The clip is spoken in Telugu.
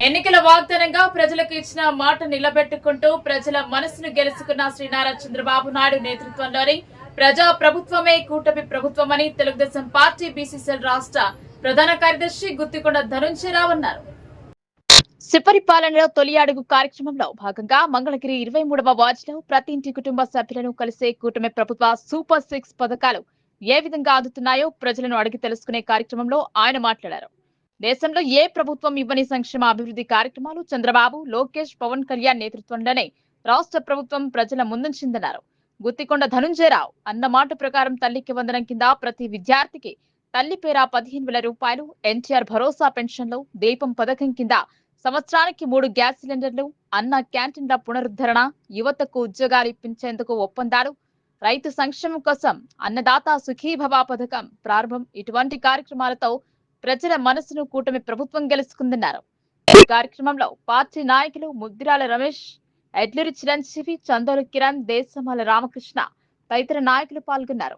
ఎన్నికల వాగ్దానంగా ప్రజలకు ఇచ్చిన మాట నిలబెట్టుకుంటూ ప్రజల మనసును గెలుచుకున్న శ్రీ నారా చంద్రబాబు నాయుడు నేతృత్వంలోని ప్రజా ప్రభుత్వమే కూటమి ప్రభుత్వమని తెలుగుదేశం పార్టీ బీసీసీఎల్ రాష్ట్ర ప్రధాన కార్యదర్శి గుత్తికొండ ధనుంజయరావు అన్నారు. సుపరిపాలనలో తొలి అడుగు కార్యక్రమంలో భాగంగా మంగళగిరి ఇరవై మూడవ వార్డులో ప్రతి ఇంటి కుటుంబ సభ్యులను కలిసే కూటమి ప్రభుత్వ సూపర్ సిక్స్ పథకాలు ఏ విధంగా అందుతున్నాయో ప్రజలను అడిగి తెలుసుకునే కార్యక్రమంలో ఆయన మాట్లాడారు. దేశంలో ఏ ప్రభుత్వం ఇవ్వని సంక్షేమ అభివృద్ధి కార్యక్రమాలు చంద్రబాబు లోకేష్ పవన్ కళ్యాణ్ నేతృత్వంలోనే రాష్ట్ర ప్రభుత్వం ప్రజల ముందుంచిందన్నారు. గుత్తికొండ ధనుంజయరావు అన్న మాట ప్రకారం తల్లికి వందనం కింద ప్రతి విద్యార్థికి తల్లి పేర పదిహేను వేల రూపాయలు ఎన్టీఆర్ భరోసా పెన్షన్లు దీపం పథకం కింద సంవత్సరానికి మూడు గ్యాస్ సిలిండర్లు అన్న క్యాంటీన్ల పునరుద్ధరణ యువతకు ఉద్యోగాలు ఇప్పించేందుకు ఒప్పందాలు రైతు సంక్షేమం కోసం అన్నదాత సుఖీభవ పథకం ప్రారంభం ఇటువంటి కార్యక్రమాలతో ప్రజల మనసును కూటమి ప్రభుత్వం గెలుచుకుందన్నారు. ఈ కార్యక్రమంలో పార్టీ నాయకులు ముద్దిరాల రమేష్ ఎడ్లూరి చిరంజీవి చందోలు కిరణ్ దేశమాల రామకృష్ణ తదితర నాయకులు పాల్గొన్నారు.